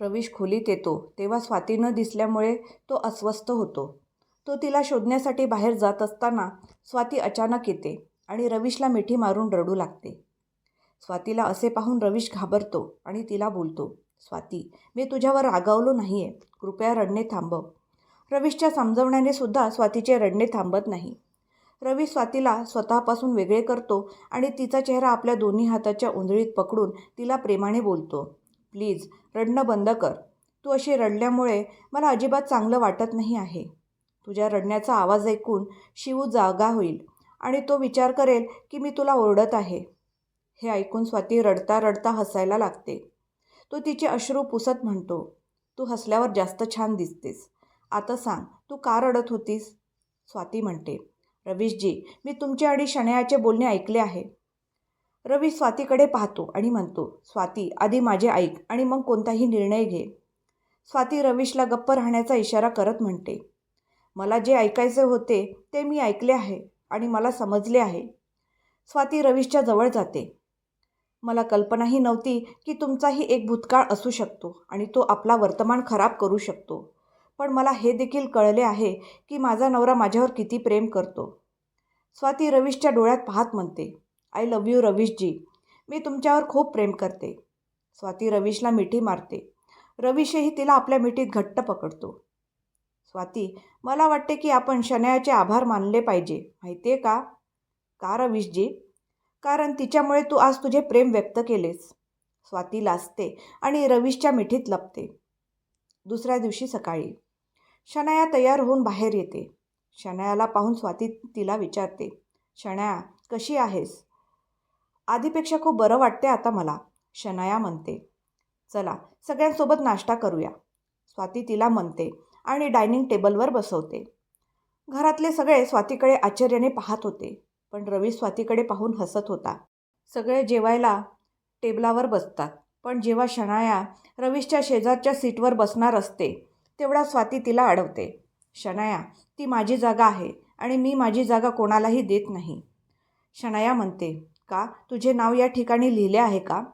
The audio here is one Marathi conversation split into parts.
रवीश खोलीत येतो तेव्हा स्वाती न दिसल्यामुळे तो अस्वस्थ होतो. तो तिला शोधण्यासाठी बाहेर जात असताना स्वाती अचानक येते आणि रवीशला मिठी मारून रडू लागते. स्वातीला असे पाहून रवीश घाबरतो आणि तिला बोलतो स्वाती मी तुझ्यावर रागावलो नाही आहे कृपया रडणे थांबव रवीशच्या समजवण्याने सुद्धा स्वातीचे रडणे थांबत नाही. रवी स्वातीला स्वतःपासून वेगळे करतो आणि तिचा चेहरा आपल्या दोन्ही हाताच्या उंदळीत पकडून तिला प्रेमाने बोलतो प्लीज रडणं बंद कर. तू अशी रडल्यामुळे मला अजिबात चांगलं वाटत नाही आहे. तुझ्या रडण्याचा आवाज ऐकून शिवू जागा होईल आणि तो विचार करेल की मी तुला ओरडत आहे. हे ऐकून स्वाती रडता रडता हसायला लागते. तो तिचे अश्रू पुसत म्हणतो तू हसल्यावर जास्त छान दिसतेस. आता सांग तू का रडत होतीस? स्वाती म्हणते रवीशजी मी तुमचे आणि शणयाचे बोलणे ऐकले आहे. रवी स्वातीकडे पाहतो आणि म्हणतो स्वाती आधी माझे ऐक आणि मग कोणताही निर्णय घे. स्वाती रवीशला गप्प राहण्याचा इशारा करत म्हणते मला जे ऐकायचे होते ते मी ऐकले आहे आणि मला समजले आहे. स्वाती रवीशच्या जवळ जाते. मला कल्पनाही नव्हती की तुमचाही एक भूतकाळ असू शकतो आणि तो आपला वर्तमान खराब करू शकतो पण मला हे देखील कळले आहे की माझा नवरा माझ्यावर किती प्रेम करतो. स्वाती रवीशच्या डोळ्यात पाहत म्हणते आय लव्ह यू रवीशजी. मी तुमच्यावर खूप प्रेम करते. स्वाती रवीशला मिठी मारते. रवीशही तिला आपल्या मिठीत घट्ट पकडतो. स्वाती मला वाटते की आपण शनयाचे आभार मानले पाहिजे. माहिती आहे का? का रवीशजी? कारण तिच्यामुळे तू आज तुझे प्रेम व्यक्त केलेस. स्वाती लाजते आणि रवीशच्या मिठीत लपते. दुसऱ्या दिवशी सकाळी. शनाया तयार होऊन बाहेर येते. शनायाला पाहून स्वाती तिला विचारते शनाया कशी आहेस? आधीपेक्षा खूप बरं वाटते आता मला शनाया म्हणते. चला सगळ्यांसोबत नाश्ता करूया. स्वाती तिला म्हणते आणि डायनिंग टेबलवर बसवते. घरातले सगळे स्वातीकडे आश्चर्याने पाहत होते पण रवी स्वातीकडे पाहून हसत होता. सगळे जेवायला टेबलावर बसतात पण जेव्हा शनाया रवीशच्या शेजारच्या सीटवर बसणार असते तेवढा स्वाती तिला अडवते. शनाया ती माझी जागा आहे आणि मी माझी जागा कोणालाही देत नाही. शनाया म्हणते का? तुझे नाव या ठिकाणी लिहिले आहे का?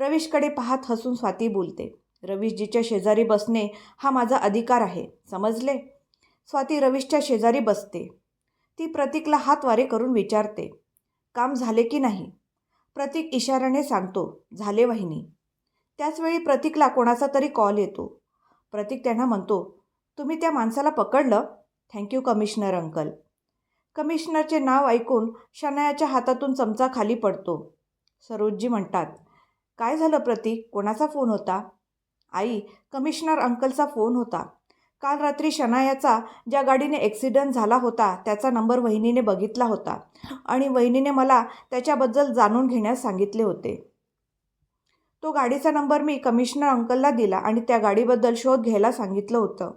रवीशकडे पाहत हसून स्वाती बोलते. रवीशजीच्या शेजारी बसणे हा माझा अधिकार आहे. समजले? स्वाती रवीशच्या शेजारी बसते. ती प्रतीकला हात वारे करून विचारते. काम झाले की नाही? प्रतीक इशाऱ्याने सांगतो. झाले वहिनी. त्याचवेळी प्रतीकला कोणाचा तरी कॉल येतो. प्रतीक त्यांना म्हणतो तुम्ही त्या माणसाला पकडलं? Thank you commissioner uncle. कमिशनरचे नाव ऐकून शनायाच्या हातातून चमचा खाली पडतो. सरोजजी म्हणतात काय झालं प्रतीक कोणाचा फोन होता? आई कमिशनर अंकलचा फोन होता. काल रात्री शनायाचा ज्या गाडीने ॲक्सिडंट झाला होता त्याचा नंबर वहिनीने बघितला होता आणि वहिनीने मला त्याच्याबद्दल जाणून घेण्यास सांगितले होते. तो गाडीचा नंबर मी कमिशनर अंकलला दिला आणि त्या गाडीबद्दल शोध घ्यायला सांगितलं होतं.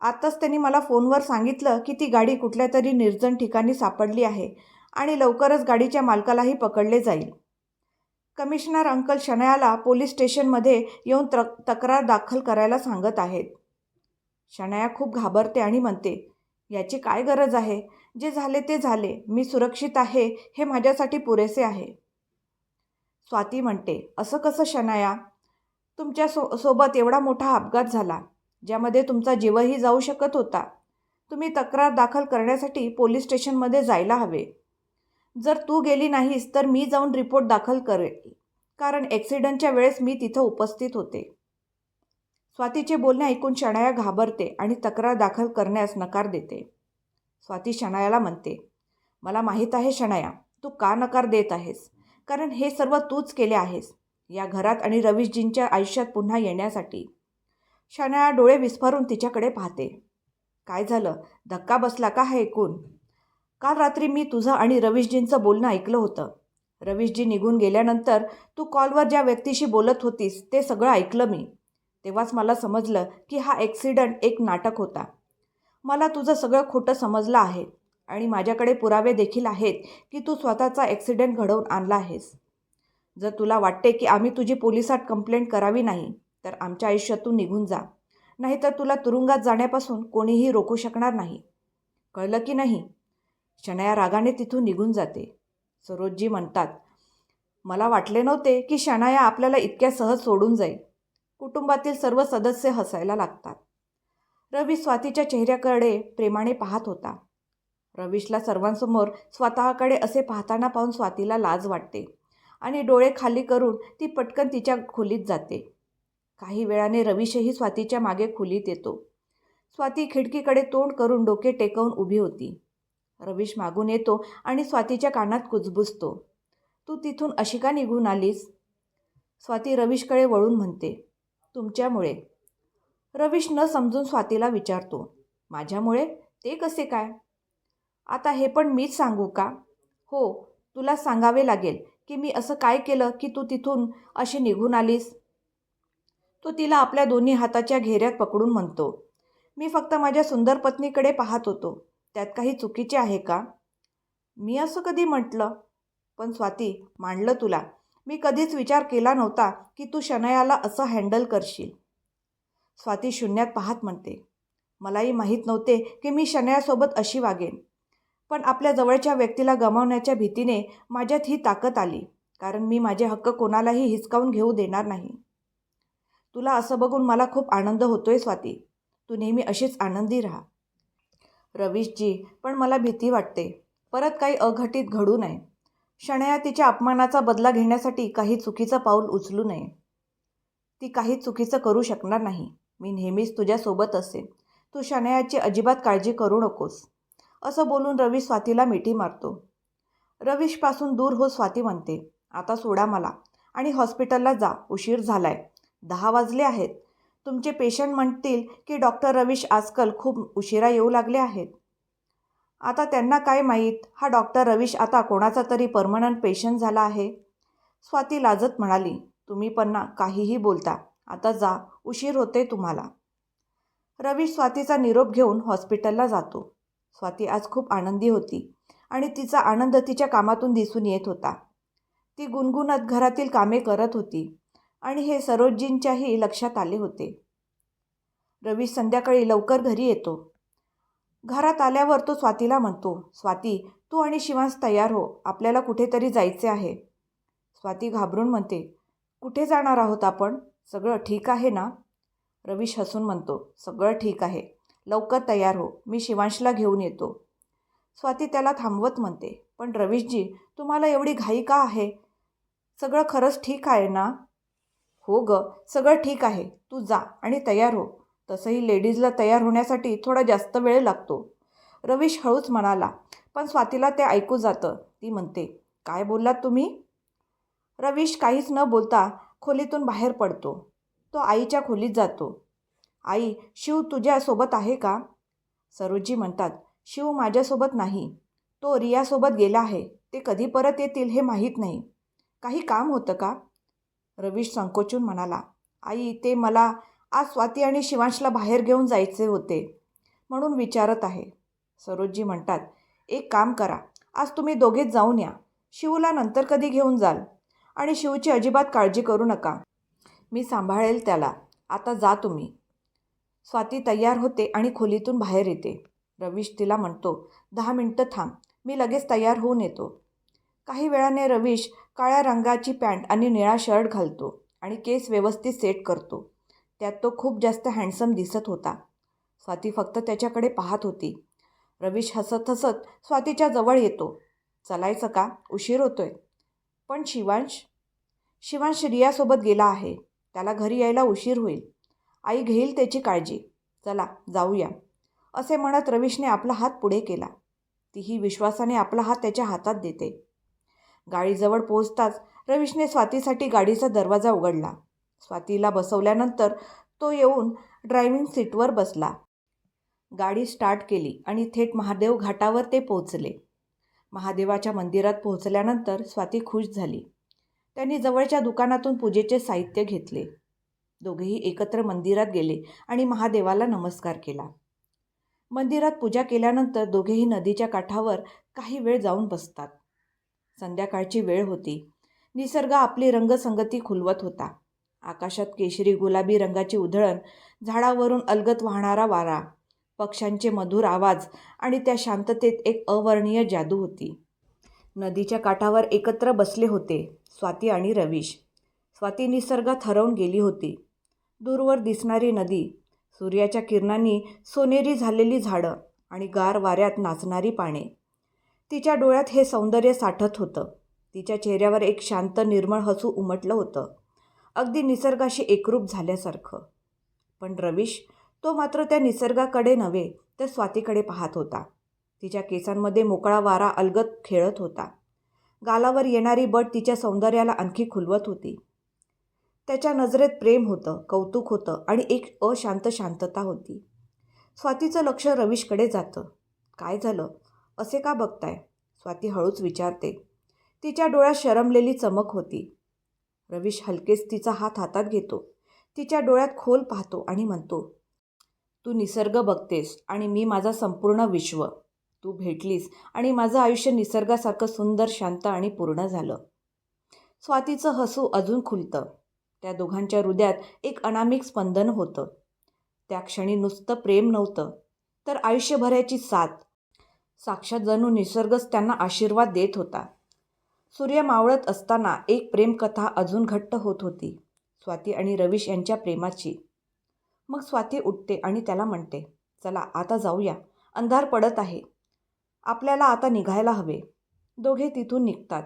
आताच त्यांनी मला फोनवर सांगितलं की ती गाडी कुठल्या तरी निर्जन ठिकाणी सापडली आहे आणि लवकरच गाडीच्या मालकालाही पकडले जाईल. कमिशनर अंकल शनायाला पोलीस स्टेशनमध्ये येऊन त्र तक्रार दाखल करायला सांगत आहेत. शनाया खूप घाबरते आणि म्हणते याची काय गरज आहे? जे झाले ते झाले. मी सुरक्षित आहे. हे माझ्यासाठी पुरेसे आहे. स्वाती म्हणते असं कसं शनाया? तुमच्या सो सोबत एवढा मोठा अपघात झाला. ज्यामध्ये तुमचा जीवही जाऊ शकत होता. तुम्ही तक्रार दाखल करण्यासाठी पोलीस स्टेशनमध्ये जायला हवे. जर तू गेली नाहीस तर मी जाऊन रिपोर्ट दाखल करेल. कारण ॲक्सिडंटच्या वेळेस मी तिथं उपस्थित होते. स्वातीचे बोलणे ऐकून शणाया घाबरते आणि तक्रार दाखल करण्यास नकार देते. स्वाती शणायाला म्हणते मला माहीत आहे शणाया तू का नकार देत आहेस? कारण हे सर्व तूच केले आहेस. या घरात आणि रवीशजींच्या आयुष्यात पुन्हा येण्यासाठी शनाया डोळे विस्फारून तिच्याकडे पाहते. काय झालं? धक्का बसला का हे ऐकून काल रात्री मी तुझं आणि रवीशजींचं बोलणं ऐकलं होतं. रवीशजी निघून गेल्यानंतर तू कॉलवर ज्या व्यक्तीशी बोलत होतीस ते सगळं ऐकलं मी. तेव्हाच मला समजलं की हा ॲक्सिडंट एक नाटक होता. मला तुझं सगळं खोटं समजलं आहे आणि माझ्याकडे पुरावे देखील आहेत की तू स्वतःचा ॲक्सिडेंट घडवून आणला आहेस. जर तुला वाटते की आम्ही तुझी पोलिसात कंप्लेंट करावी नाही तर आमच्या आयुष्यातून निघून जा. नाहीतर तुला तुरुंगात जाण्यापासून कोणीही रोखू शकणार नाही. कळलं की नाही? शनाया रागाने तिथून निघून जाते. सरोजजी म्हणतात मला वाटले नव्हते की शनाया आपल्याला इतक्या सहज सोडून जाईल. कुटुंबातील सर्व सदस्य हसायला लागतात. रवी स्वातीच्या चेहऱ्याकडे प्रेमाने पाहत होता. रवीशला सर्वांसमोर स्वतःकडे असे पाहताना पाहून स्वातीला लाज वाटते आणि डोळे खाली करून ती पटकन तिच्या खोलीत जाते. काही वेळाने रवीशही स्वातीच्या मागे खोलीत येतो. स्वाती खिडकीकडे तोंड करून डोके टेकवून उभी होती. रवीश मागून येतो आणि स्वातीच्या कानात कुजबुजतो. तू तिथून अशी का निघून आलीस? स्वाती रवीशकडे वळून म्हणते. तुमच्यामुळे. रवीश न समजून स्वातीला विचारतो. माझ्यामुळे? ते कसे काय? आता हे पण मीच सांगू का? हो तुला सांगावे लागेल की मी असं काय केलं की तू तिथून अशी निघून आलीस? तो तिला आपल्या दोन्ही हाताच्या घेऱ्यात पकडून म्हणतो मी फक्त माझ्या सुंदर पत्नीकडे पाहत होतो. त्यात काही चुकीचे आहे का? मी असं कधी म्हटलं? पण स्वाती मांडलं तुला. मी कधीच विचार केला नव्हता की तू शनयाला असं हँडल करशील. स्वाती शून्यात पाहत म्हणते मलाही माहीत नव्हते की मी शनयासोबत अशी वागेन. पण आपल्या जवळच्या व्यक्तीला गमावण्याच्या भीतीने माझ्यात ही ताकद आली कारण मी माझे हक्क कोणालाही हिसकावून घेऊ देणार नाही. तुला असं बघून मला खूप आनंद होतोय स्वाती. तू नेहमी अशीच आनंदी राहा. रवीशजी पण मला भीती वाटते. परत काही अघटित घडू नये. शणया तिच्या अपमानाचा बदला घेण्यासाठी काही चुकीचं पाऊल उचलू नये. ती काही चुकीचं करू शकणार नाही. मी नेहमीच तुझ्यासोबत असेन. तू शनयाची अजिबात काळजी करू नकोस. असं बोलून रवीश स्वातीला मिठी मारतो. रवीशपासून दूर हो स्वाती म्हणते. आता सोडा मला. आणि हॉस्पिटलला जा. उशीर झालाय. दहा वाजले आहेत. तुमचे पेशंट म्हणतील की डॉक्टर रवीश आजकाल खूप उशिरा येऊ लागले आहेत. आता त्यांना काय माहीत? हा डॉक्टर रवीश आता कोणाचा तरी परमनंट पेशंट झाला आहे? स्वाती लाजत म्हणाली तुम्ही पण ना काहीही बोलता. आता जा. उशीर होते तुम्हाला. रवीश स्वातीचा निरोप घेऊन हॉस्पिटलला जातो. स्वाती आज खूप आनंदी होती आणि तिचा आनंद तिच्या कामातून दिसून येत होता. ती गुणगुणत घरातील कामे करत होती. आणि हे सरोजींच्याही लक्षात आले होते. रवीश संध्याकाळी लवकर घरी येतो. घरात आल्यावर तो स्वातीला म्हणतो स्वाती तू आणि शिवांश तयार हो आपल्याला कुठेतरी जायचे आहे. स्वाती घाबरून म्हणते कुठे जाणार आहोत आपण? सगळं ठीक आहे ना? रवीश हसून म्हणतो सगळं ठीक आहे. लवकर तयार हो मी शिवांशला घेऊन येतो. स्वाती त्याला थांबवत म्हणते पण रवीशजी तुम्हाला एवढी घाई का आहे? सगळं खरंच ठीक आहे ना? हो ग सगळं ठीक आहे तू जा आणि तयार हो. तसंही लेडीजला तयार होण्यासाठी थोडा जास्त वेळ लागतो. रवीश हळूच म्हणाला पण स्वातीला ते ऐकू जातं. ती म्हणते काय बोललात तुम्ही? रवीश काहीच न बोलता खोलीतून बाहेर पडतो. तो आईच्या खोलीत जातो. आई शिव तुझ्यासोबत आहे का? सरोजी म्हणतात शिव माझ्यासोबत नाही. तो रियासोबत गेला आहे. ते कधी परत येतील हे माहीत नाही. काही काम होतं का? रवीश संकोचून म्हणाला आई ते मला आज स्वाती आणि शिवांशला बाहेर घेऊन जायचे होते म्हणून विचारत आहे. सरोजजी म्हणतात एक काम करा आज तुम्ही दोघेच जाऊन या. शिवला नंतर कधी घेऊन जाल? आणि शिवची अजिबात काळजी करू नका. मी सांभाळेल त्याला. आता जा तुम्ही. स्वाती तयार होते आणि खोलीतून बाहेर येते. रवीश तिला म्हणतो दहा मिनटं थांब. मी लगेच तयार होऊन येतो. काही वेळाने रवीश काळ्या रंगाची पॅन्ट आणि निळा शर्ट घालतो आणि केस व्यवस्थित सेट करतो. त्यात तो खूप जास्त हँडसम दिसत होता. स्वाती फक्त त्याच्याकडे पाहत होती. रवीश हसत हसत स्वातीच्या जवळ येतो. चलायचं का? उशीर होतोय. पण शिवांश? शिवांश रियासोबत गेला आहे. त्याला घरी यायला उशीर होईल. आई घेईल त्याची काळजी. चला जाऊया. असे म्हणत रवीशने आपला हात पुढे केला. तीही विश्वासाने आपला हात त्याच्या हातात देते. गाडीजवळ पोहोचताच रवीशने स्वातीसाठी गाडीचा दरवाजा उघडला. स्वातीला बसवल्यानंतर तो येऊन ड्रायव्हिंग सीटवर बसला. गाडी स्टार्ट केली आणि थेट महादेव घाटावर ते पोहोचले. महादेवाच्या मंदिरात पोहोचल्यानंतर स्वाती खुश झाली. त्यांनी जवळच्या दुकानातून पूजेचे साहित्य घेतले. दोघेही एकत्र मंदिरात गेले आणि महादेवाला नमस्कार केला. मंदिरात पूजा केल्यानंतर दोघेही नदीच्या काठावर काही वेळ जाऊन बसतात. संध्याकाळची वेळ होती. निसर्ग आपली रंगसंगती खुलवत होता. आकाशात केशरी गुलाबी रंगाची उधळण झाडावरून अलगत वाहणारा वारा पक्ष्यांचे मधुर आवाज आणि त्या शांततेत एक अवर्णीय जादू होती. नदीच्या काठावर एकत्र बसले होते स्वाती आणि रवीश. स्वाती निसर्गात हरवून गेली होती. दूरवर दिसणारी नदी सूर्याच्या किरणांनी सोनेरी झालेली झाडं आणि गार वाऱ्यात नाचणारी पाने. तिच्या डोळ्यात हे सौंदर्य साठत होतं. तिच्या चेहऱ्यावर एक शांत निर्मळ हसू उमटलं होतं. अगदी निसर्गाशी एकरूप झाल्यासारखं. पण रवीश तो मात्र त्या निसर्गाकडे नव्हे तर स्वातीकडे पाहत होता. तिच्या केसांमध्ये मोकळा वारा अलगत खेळत होता. गालावर येणारी बट तिच्या सौंदर्याला आणखी खुलवत होती. त्याच्या नजरेत प्रेम होतं कौतुक होतं आणि एक अशांत शांतता होती. स्वातीचं लक्ष रवीशकडे जातं. काय झालं? असे का बघताय? स्वाती हळूच विचारते. तिच्या डोळ्यात शरमलेली चमक होती. रवीश हलकेच तिचा हात हातात घेतो. तिच्या डोळ्यात खोल पाहतो आणि म्हणतो तू निसर्ग बघतेस आणि मी माझा संपूर्ण विश्व. तू भेटलीस आणि माझं आयुष्य निसर्गासारखं सुंदर शांत आणि पूर्ण झालं. स्वातीचं हसू अजून खुलतं. त्या दोघांच्या हृदयात एक अनामिक स्पंदन होतं. त्या क्षणी नुसतं प्रेम नव्हतं तर आयुष्यभराची साथ साक्षात जणू निसर्गच त्यांना आशीर्वाद देत होता. सूर्य मावळत असताना एक प्रेमकथा अजून घट्ट होत होती. स्वाती आणि रवीश यांच्या प्रेमाची. मग स्वाती उठते आणि त्याला म्हणते चला आता जाऊया. अंधार पडत आहे. आपल्याला आता निघायला हवे. दोघे तिथून निघतात.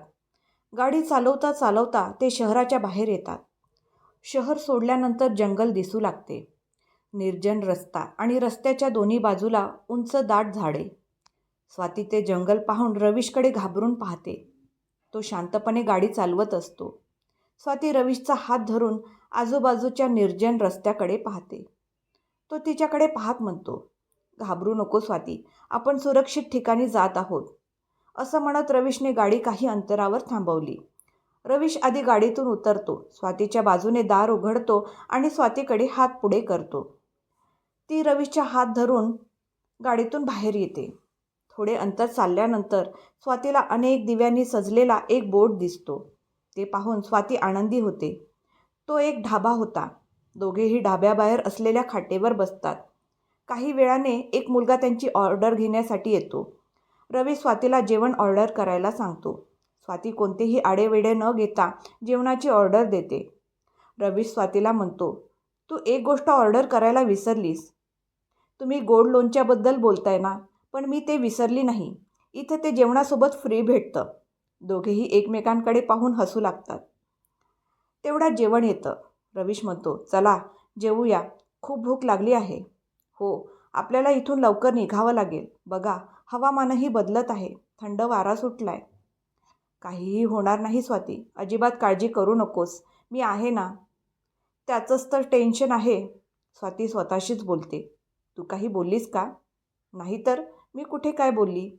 गाडी चालवता चालवता ते शहराच्या बाहेर येतात. शहर सोडल्यानंतर जंगल दिसू लागते. निर्जन रस्ता आणि रस्त्याच्या दोन्ही बाजूला उंच दाट झाडे. स्वाती ते जंगल पाहून रवीशकडे घाबरून पाहते. तो शांतपणे गाडी चालवत असतो. स्वाती रवीशचा हात धरून आजूबाजूच्या निर्जन रस्त्याकडे पाहते. तो तिच्याकडे पाहत म्हणतो घाबरू नको स्वाती आपण सुरक्षित ठिकाणी जात आहोत. असं म्हणत रवीशने गाडी काही अंतरावर थांबवली. रवीश आधी गाडीतून उतरतो स्वातीच्या बाजूने दार उघडतो आणि स्वातीकडे हात पुढे करतो. ती रवीशच्या हात धरून गाडीतून बाहेर येते. थोडे अंतर चालल्यानंतर स्वातीला अनेक दिव्यांनी सजलेला एक बोट दिसतो. ते पाहून स्वाती आनंदी होते. तो एक ढाबा होता. दोघेही ढाब्याबाहेर असलेल्या खाटेवर बसतात. काही वेळाने एक मुलगा त्यांची ऑर्डर घेण्यासाठी येतो. रवी स्वातीला जेवण ऑर्डर करायला सांगतो. स्वाती कोणतेही आडेवेडे न घेता जेवणाची ऑर्डर देते. रवी स्वातीला म्हणतो तू एक गोष्ट ऑर्डर करायला विसरलीस. तुम्ही गोड लोणच्याबद्दल बोलताय ना? पण मी ते विसरली नाही. इथं ते जेवणासोबत फ्री भेटतं. दोघेही एकमेकांकडे पाहून हसू लागतात. तेवढ्यात जेवण येतं. रवीश म्हणतो चला जेवूया. खूप भूक लागली आहे. हो आपल्याला इथून लवकर निघावं लागेल. बघा हवामानही बदलत आहे. थंड वारा सुटलाय. काहीही होणार नाही स्वाती. अजिबात काळजी करू नकोस. मी आहे ना. त्याचंच तर टेन्शन आहे. स्वाती स्वतःशीच बोलते. तू काही बोललीस का? नाहीतर मी कुठे काय बोलली?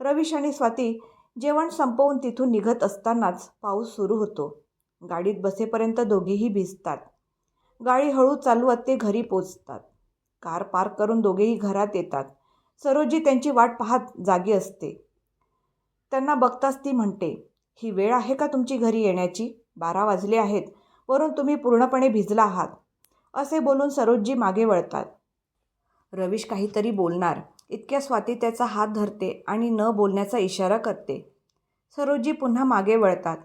रवीश आणि स्वाती जेवण संपवून तिथून निघत असतानाच पाऊस सुरू होतो. गाडीत बसेपर्यंत दोघेही भिजतात. गाडी हळू चालवत ते घरी पोचतात कार पार्क करून दोघेही घरात येतात. सरोजी त्यांची वाट पाहत जागी असते. त्यांना बघताच ती म्हणते ही वेळ आहे का तुमची घरी येण्याची? बारा वाजले आहेत. वरून तुम्ही पूर्णपणे भिजला आहात. असे बोलून सरोजजी मागे वळतात. रवीश काहीतरी बोलणार. इतक्या स्वाती त्याचा हात धरते आणि न बोलण्याचा इशारा करते. सरोजी पुन्हा मागे वळतात.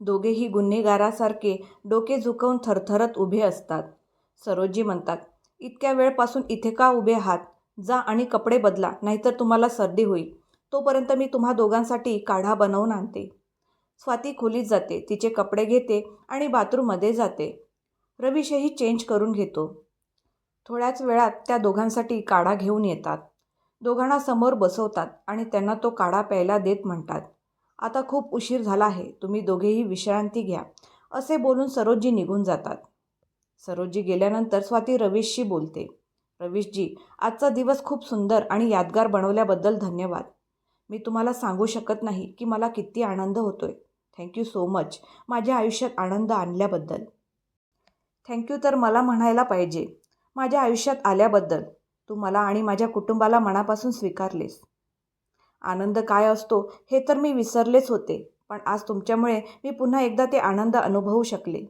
दोघेही गुन्हेगारासारखे डोके झुकवून थरथरत उभे असतात. सरोजी म्हणतात इतक्या वेळपासून इथे का उभे आहात? जा आणि कपडे बदला नाहीतर तुम्हाला सर्दी होईल. तोपर्यंत मी तुम्हा दोघांसाठी काढा बनवून आणते. स्वाती खोलीत जाते तिचे कपडे घेते आणि बाथरूममध्ये जाते. रविशही चेंज करून घेतो. थोड्याच वेळात त्या दोघांसाठी काढा घेऊन येतात. दोघांना समोर बसवतात आणि त्यांना तो काढा प्यायला देत म्हणतात. आता खूप उशीर झाला आहे तुम्ही दोघेही विश्रांती घ्या असे बोलून सरोजी निघून जातात. सरोजी गेल्यानंतर स्वाती रवीशशी बोलते. रवीशजी आजचा दिवस खूप सुंदर आणि यादगार बनवल्याबद्दल धन्यवाद. मी तुम्हाला सांगू शकत नाही की मला किती आनंद होतो आहे थँक्यू सो मच माझ्या आयुष्यात आनंद आणल्याबद्दल. थँक्यू तर मला म्हणायला पाहिजे. माझ्या आयुष्यात आल्याबद्दल. तू मला आणि माझ्या कुटुंबाला मनापासून स्वीकारलेस. आनंद काय असतो हे तर मी विसरलेच होते पण आज तुमच्यामुळे मी पुन्हा एकदा ते आनंद अनुभवू शकले.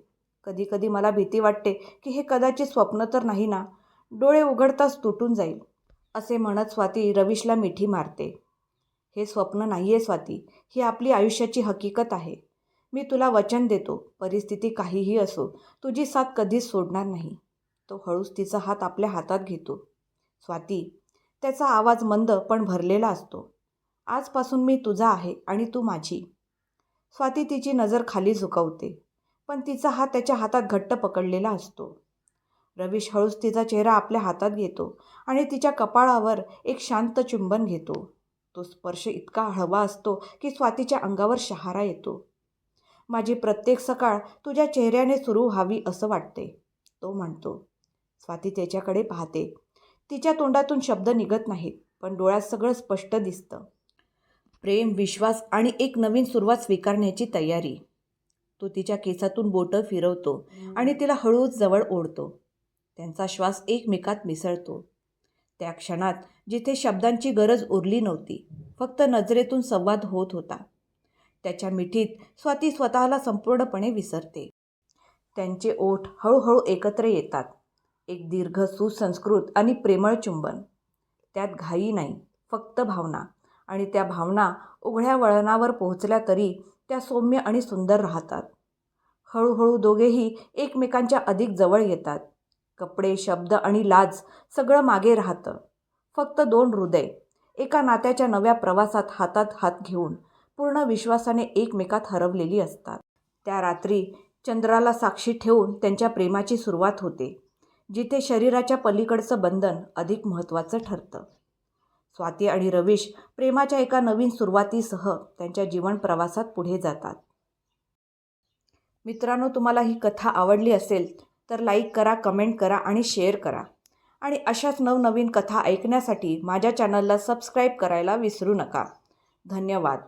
कधीकधी मला भीती वाटते की हे कदाचित स्वप्न तर नाही ना डोळे उघडताच तुटून जाईल असे म्हणत स्वाती रवीशला मिठी मारते. हे स्वप्न नाही आहे स्वाती ही आपली आयुष्याची हकीकत आहे. मी तुला वचन देतो परिस्थिती काहीही असो तुझी साथ कधीच सोडणार नाही. तो हळूच तिचा हात आपल्या हातात घेतो. स्वाती त्याचा आवाज मंद पण भरलेला असतो. आजपासून मी तुझा आहे आणि तू माझी. स्वाती तिची नजर खाली झुकवते पण तिचा हात त्याच्या हातात घट्ट पकडलेला असतो. रवीश हळूच तिचा चेहरा आपल्या हातात घेतो आणि तिच्या कपाळावर एक शांत चुंबन घेतो. तो स्पर्श इतका हळवा असतो की स्वातीच्या अंगावर शहारा येतो. माझी प्रत्येक सकाळ तुझ्या चेहऱ्याने सुरू व्हावी असं वाटते तो म्हणतो. स्वाती त्याच्याकडे पाहते. तिच्या तोंडातून शब्द निघत नाहीत पण डोळ्यात सगळं स्पष्ट दिसतं. प्रेम विश्वास आणि एक नवीन सुरुवात स्वीकारण्याची तयारी. तो तिच्या केसातून बोटं फिरवतो आणि तिला हळूच जवळ ओढतो. त्यांचा श्वास एकमेकात मिसळतो. त्या क्षणात जिथे शब्दांची गरज उरली नव्हती फक्त नजरेतून संवाद होत होता. त्याच्या मिठीत स्वाती स्वतःला संपूर्णपणे विसरते. त्यांचे ओठ हळूहळू एकत्र येतात. एक दीर्घ सुसंस्कृत आणि प्रेमळ चुंबन. त्यात घाई नाही फक्त भावना. आणि त्या भावना उघड्या वळणावर पोहोचल्या तरी त्या सौम्य आणि सुंदर राहतात. हळूहळू दोघेही एकमेकांच्या अधिक जवळ येतात. कपडे शब्द आणि लाज सगळं मागे राहतं. फक्त दोन हृदय एका नात्याच्या नव्या प्रवासात हातात हात घेऊन पूर्ण विश्वासाने एकमेकात हरवलेली असतात. त्या रात्री चंद्राला साक्षी ठेवून त्यांच्या प्रेमाची सुरुवात होते. जिथे शरीराच्या पलीकडचं बंधन अधिक महत्त्वाचं ठरतं. स्वाती आणि रवीश प्रेमाच्या एका नवीन सुरुवातीसह त्यांच्या जीवन प्रवासात पुढे जातात. मित्रांनो तुम्हाला ही कथा आवडली असेल तर लाईक करा कमेंट करा आणि शेअर करा. आणि अशाच नवनवीन कथा ऐकण्यासाठी माझ्या चॅनलला सबस्क्राईब करायला विसरू नका. धन्यवाद.